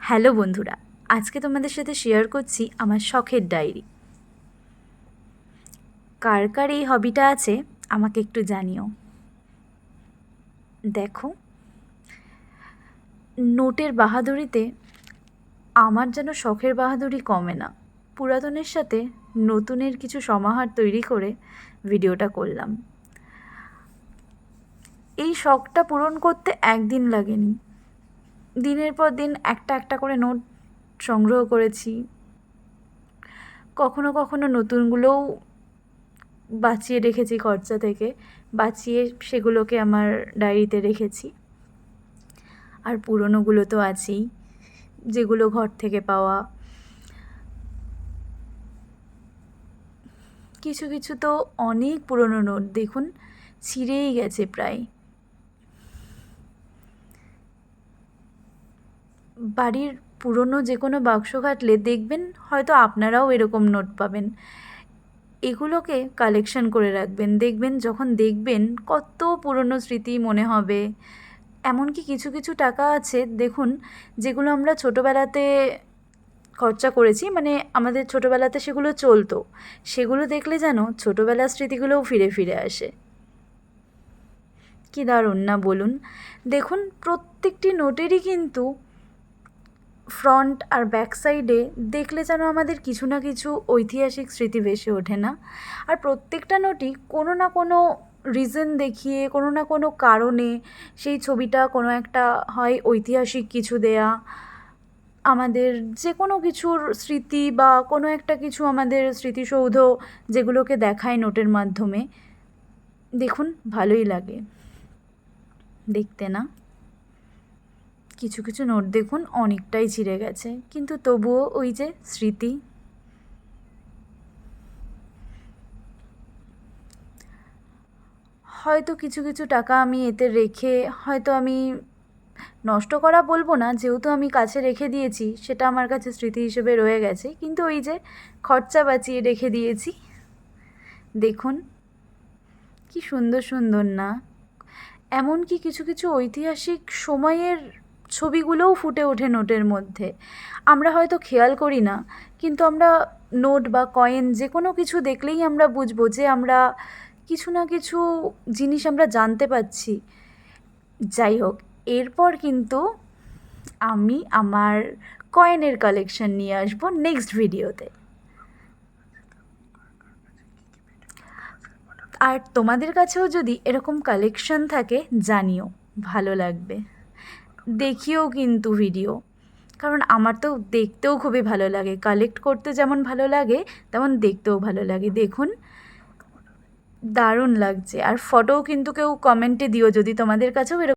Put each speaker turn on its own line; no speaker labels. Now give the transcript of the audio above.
Hello বন্ধুরা, আজকে তোমাদের সাথে শেয়ার করছি আমার শখের ডায়েরি কার কার এই হবিটা আছে, আমাকে একটু জানিও। দেখো, নোটের বাহাদুরিতে আমার যেন শখের বাহাদুরি কমে না। পুরাতনের সাথে নতুনের কিছু সমাহার তৈরি করে ভিডিওটা করলাম। এই শখটা পূরণ করতে একদিন লাগেনি। দিনের পর দিন একটা একটা করে নোট সংগ্রহ করেছি। কখনো কখনো নতুনগুলোও বাঁচিয়ে রেখেছি খরচা থেকে, বাঁচিয়ে সেগুলোকে আমার ডায়েরিতে রেখেছি। আর পুরনোগুলো তো আছেই, যেগুলো ঘর থেকে পাওয়া। কিছু কিছু তো অনেক পুরনো নোট দেখুন, ছিঁড়েই গেছে প্রায়। বাড়ির পুরনো যে কোনো বাক্স ঘাটলে দেখবেন হয়তো আপনারাও এরকম নোট পাবেন। এগুলোকে কালেকশন করে রাখবেন। দেখবেন যখন দেখবেন কত পুরনো স্মৃতি মনে হবে। এমনকি কিছু কিছু টাকা আছে, দেখুন, যেগুলো আমরা ছোটোবেলাতে খরচা করেছি মানে আমাদের ছোটোবেলাতে সেগুলো চলতো। সেগুলো দেখলে যেন ছোটোবেলার স্মৃতিগুলোও ফিরে ফিরে আসে। কী দারুণ না বলুন? দেখুন, প্রত্যেকটি নোটেরই কিন্তু ফ্রন্ট আর ব্যাক সাইডে দেখলে যেন আমাদের কিছু না কিছু ঐতিহাসিক স্মৃতি ভেসে ওঠে না। আর প্রত্যেকটা নোটই কোনো না কোনো রিজন দেখিয়ে, কোনো না কোনো কারণে সেই ছবিটা কোনো একটা হয় ঐতিহাসিক কিছু দেয়া। আমাদের যে কোনো কিছুর স্মৃতি বা কোনো একটা কিছু আমাদের স্মৃতিসৌধ যেগুলোকে দেখায় নোটের মাধ্যমে। দেখুন, ভালোই লাগে। দেখতে না? কিছু কিছু নোট দেখুন, অনেকটাই ছিঁড়ে গেছে। কিন্তু তবুও ওই যে স্মৃতি। হয়তো কিছু কিছু টাকা আমি এতে রেখে, হয়তো আমি নষ্ট করা বলব না, যেহেতু আমি কাছে রেখে দিয়েছি, সেটা আমার কাছে স্মৃতি হিসেবে রয়ে গেছে। কিন্তু ওই যে খরচা বাঁচিয়ে রেখে দিয়েছি, দেখুন, কি সুন্দর সুন্দর না। এমনকি কিছু কিছু ঐতিহাসিক সময়ের ছবিগুলোও ফুটে ওঠে নোটের মধ্যে। আমরা হয়তো খেয়াল করি না, কিন্তু আমরা নোট বা কয়েন যে কোনো কিছু দেখলেই আমরা বুঝব যে আমরা কিছু না কিছু জিনিস আমরা জানতে পারছি। যাই হোক, এরপর কিন্তু আমি আমার কয়েনের কালেকশন নিয়ে আসব নেক্সট ভিডিওতে। আর তোমাদের কাছেও যদি এরকম কালেকশন থাকে, জানিও, ভালো লাগবে। দেখিও কিন্তু ভিডিও কারণ আমার তো দেখতেও খুবই ভালো লাগে। কালেক্ট করতে যেমন ভালো লাগে, তেমন দেখতেও ভালো লাগে। দেখুন, দারুণ লাগছে। আর ফটোও কিন্তু কেউ কমেন্টে দিও, যদি তোমাদের কাছেও এরকম